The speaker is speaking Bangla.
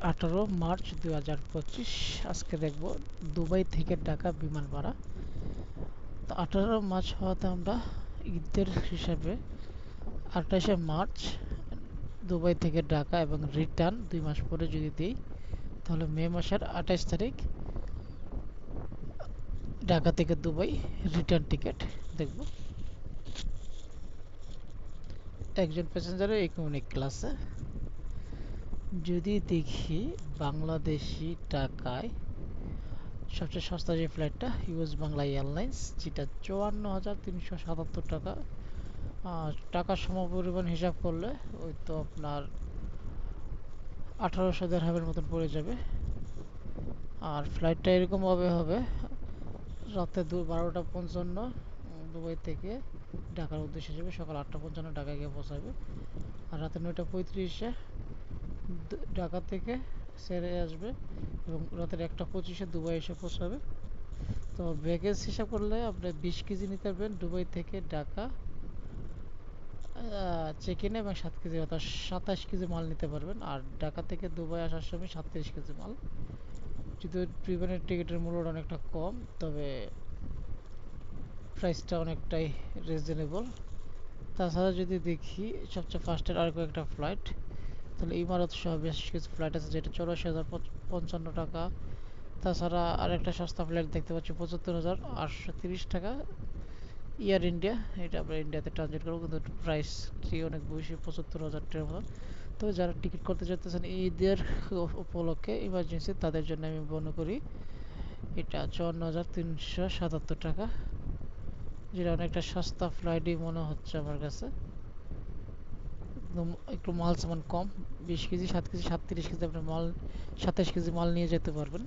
আঠারো মার্চ দু হাজার পঁচিশ, আজকে দেখব দুবাই থেকে ঢাকা বিমান ভাড়া। তো আঠারো মার্চ হওয়াতে আমরা ঈদের হিসাবে আঠাশে মার্চ দুবাই থেকে ঢাকা এবং রিটার্ন দুই মাস পরে যদি দিই, তাহলে মে মাসের আঠাশ তারিখ ঢাকা থেকে দুবাই রিটার্ন টিকিট দেখব। একজন প্যাসেঞ্জারের ইকোনমিক ক্লাসে। যদি দেখি বাংলাদেশি টাকায় সবচেয়ে সস্তা যে ফ্লাইটটা ইউএস বাংলা এয়ারলাইন্স যেটা চুয়ান্ন হাজার তিনশো সাতাত্তর টাকা টাকার সমপরিমাণ হিসাব করলে ওই তো আপনার আঠারোশো দেড়হামের মতন পড়ে যাবে। আর ফ্লাইটটা এরকমভাবে হবে, রাতে দু বারোটা পঞ্চান্ন দুবাই থেকে ঢাকার উদ্দেশ্যে যাবে, সকাল আটটা পঞ্চান্ন ঢাকা গিয়ে পৌঁছাবে। আর রাতে নয়টা পঁয়ত্রিশে ঢাকা থেকে সেরে আসবে এবং রাতের একটা পঁচিশে দুবাই এসে পৌঁছাবে। তো ব্যাগেজ হিসাব করলে আপনি বিশ কেজি নিতে পারবেন দুবাই থেকে ঢাকা চেক ইন এবং সাত কেজি, অর্থাৎ সাতাশ কেজি মাল নিতে পারবেন। আর ঢাকা থেকে দুবাই আসার সময় সাতত্রিশ কেজি মাল। যদিও ট্রিপেনের টিকিটের মূল্যটা অনেকটা কম, তবে প্রাইসটা অনেকটাই রিজনেবল তাছাড়া যদি দেখি, সবচেয়ে ফার্স্টের আর কয়েকটা ফ্লাইট তাহলে ইমারত সহ বেশ কিছু ফ্লাইট আছে, যেটা চৌরাশি হাজার পঞ্চান্ন টাকা। তাছাড়া আরেকটা সস্তা ফ্লাইট দেখতে পাচ্ছি, পঁচাত্তর হাজার আটশো তিরিশ টাকা। ইয়ার ইন্ডিয়া এটা আমরা ইন্ডিয়াতে ট্রানজিট করব, কিন্তু প্রাইসটি অনেক বেশি, পঁচাত্তর হাজার টাকার মতো। তো যারা টিকিট করতে চাইতেছেন ঈদের উপলক্ষে ইমার্জেন্সি তাদের জন্য আমি মনে করি, এটা চুয়ান্ন হাজার তিনশো সাতাত্তর টাকা। যেটা অনেকটা সস্তা ফ্লাইটই মনে হচ্ছে আমার কাছে। একটু মাল সামান কম, বিশ কেজি, সাত কেজি, সাতত্রিশ কেজি আপনি মাল, সাতাশ কেজি মাল নিয়ে যেতে পারবেন।